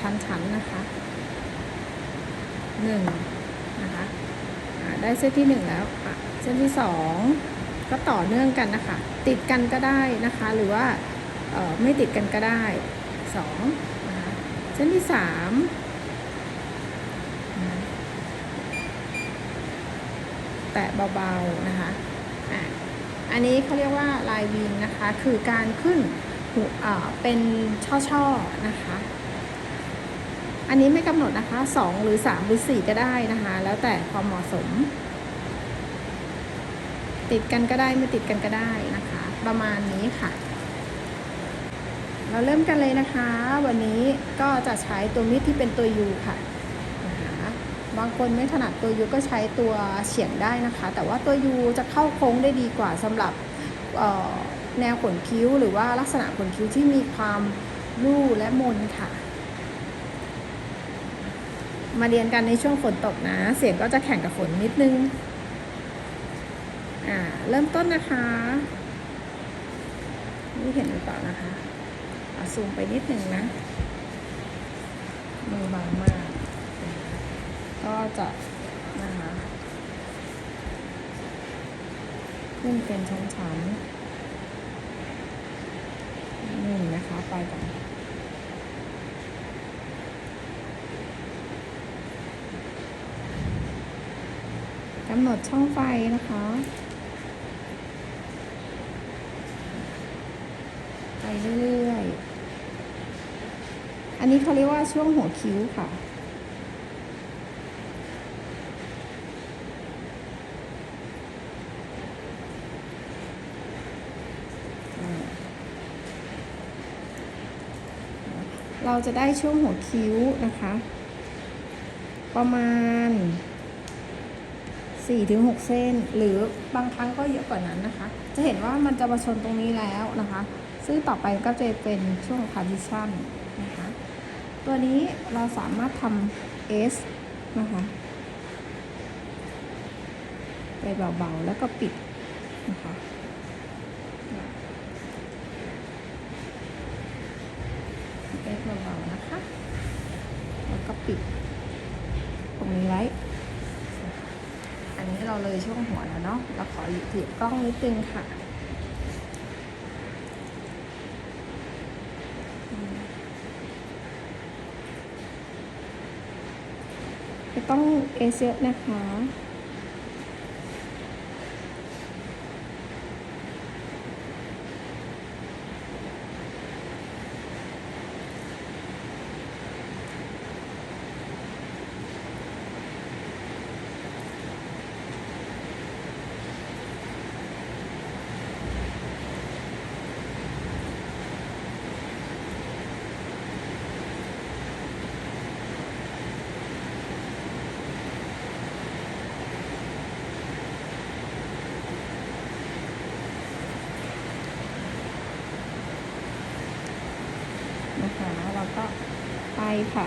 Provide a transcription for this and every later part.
ชั้นๆนะคะหนึ่งนะคะได้เส้นที่หนึ่งแล้วเส้นที่สองก็ต่อเนื่องกันนะคะ ติดกันก็ได้นะคะ หรือว่าไม่ติดกันก็ได้สองนะคะเส้นที่สามแตะเบาๆนะคะอะอันนี้เขาเรียกว่าลายวิงนะคะ คือการขึ้นเป็นช่อๆนะคะ อันนี้ไม่กำหนดนะคะ 2 หรือ 3 หรือ 4 ก็ได้นะคะ แล้วแต่ความเหมาะสม ติดกันก็ได้ไม่ติดกันก็ได้นะคะ ประมาณนี้ค่ะ เราเริ่มกันเลยนะคะ วันนี้ก็จะใช้ตัวมีดที่เป็นตัว U ค่ะนะคะบางคนไม่ถนัดตัว U ก็ใช้ตัวเฉียงได้นะคะ แต่ว่าตัว U จะเข้าโค้งได้ดีกว่าสำหรับแนวขนคิ้วหรือว่าลักษณะขนคิ้วที่มีความลู่และมนค่ะ มาเรียนกันในช่วงฝนตกนะ เสียงก็จะแข่งกับฝนนิดนึง อ่า เริ่มต้นนะคะ นี่เห็นหรือเปล่านะคะเอาซูมไปนิดนึงนะ มือบางมาก ก็จะนะคะ ขึ้นเป็นชั้นๆนึ่นะคะ ไปก่อนำหนดช่องไฟนะคะ ไปเรื่อยๆ อันนี้เขาเรียกว่าช่วงหัวคิ้วค่ะเราจะได้ช่วงหัวคิ้วนะคะ ประมาณ 4ถึงเส้น หรือบางครั้งก็เยอะกว่านั้นนะคะ จะเห็นว่ามันจะมาชนตรงนี้แล้วนะคะ ซึ่งต่อไปก็จะเป็นช่วง partition นะคะ ตัวนี้เราสามารถทำ S นะคะไปเบาๆ แล้วก็ปิดนะคะเอสเบาๆนะคะ แล้วก็ปิดตรงนี้ไว้ นี้เราเลยช่วงหัวแล้วเนาะเราขอหยิบถือกล้องนิดนึงค่ะไม่ต้องเอเซียนะคะ นะคะเราก็ไปค่ะ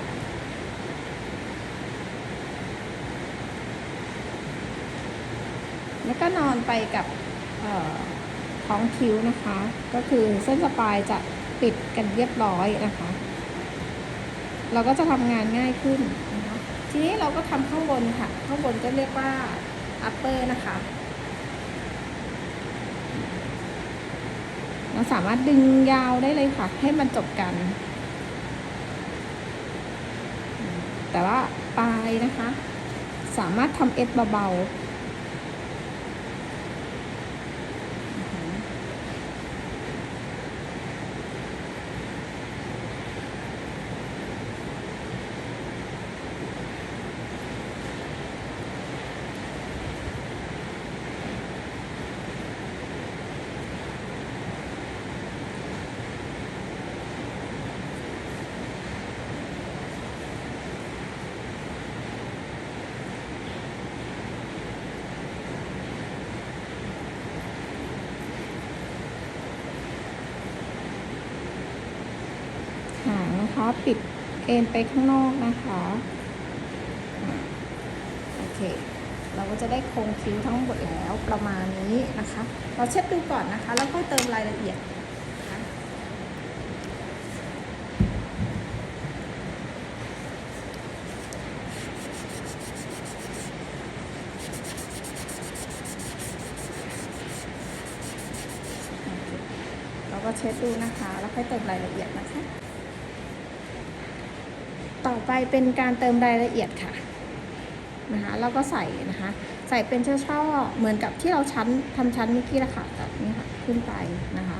แล้วก็นอนไปกับท้องคิ้วนะคะ ก็คือเส้นสปายจะปิดกันเรียบร้อยนะคะ เราก็จะทำงานง่ายขึ้นนะคะทีนี้เราก็ทำข้างบนค่ะ ข้างบนก็เรียกว่า upper นะคะ เราสามารถดึงยาวได้เลยค่ะ ให้มันจบกัน แต่ว่าปลายนะคะ สามารถทำเอสเบาๆ นะคะ ปิดเอ็นไปข้างนอกนะคะโอเค เราก็จะได้โครงคิ้วทั้งหมดแล้วประมาณนี้นะคะ เราเช็ดดูก่อนนะคะ แล้วค่อยเติมรายละเอียดก็เช็ดดูนะคะ แล้วค่อยเติมรายละเอียดนะคะ ต่อไปเป็นการเติมรายละเอียดค่ะนะคะแล้วก็ใส่นะคะ ใส่เป็นช่อๆเหมือนกับที่เราชั้นทำชั้นเมื่อกี้ละค่ะแบบนี้ค่ะขึ้นไปนะคะ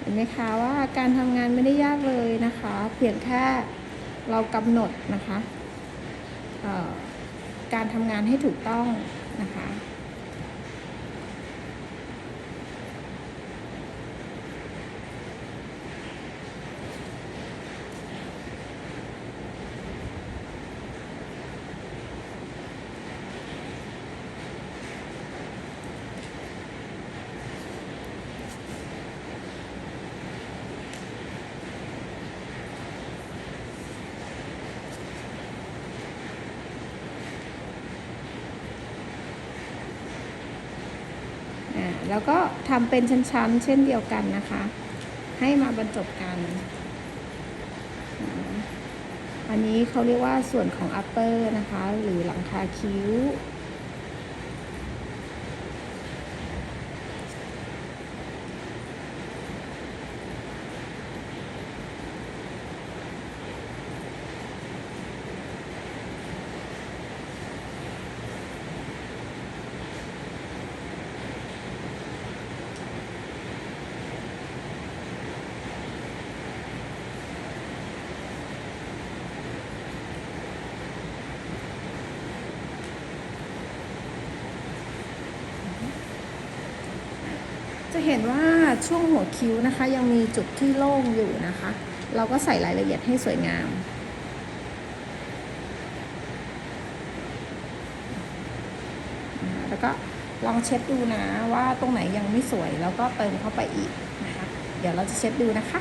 เห็นไหมคะว่าการทำงานไม่ได้ยากเลยนะคะ เพียงแค่ เรากำหนดนะคะการทำงานให้ถูกต้องนะคะ แล้วก็ทำเป็นชั้นๆ เช่นเดียวกันนะคะ ให้มาบรรจบกัน อันนี้เขาเรียกว่าส่วนของ upper นะคะ หรือหลังคาคิ้ว จะเห็นว่าช่วงหัวคิ้วนะคะ ยังมีจุดที่โล่งอยู่นะคะ เราก็ใส่รายละเอียดให้สวยงามนะแล้วก็ลองเช็ดดูนะว่าตรงไหนยังไม่สวยแล้วก็เติมเข้าไปอีกนะคะ เดี๋ยวเราจะเช็ดดูนะคะ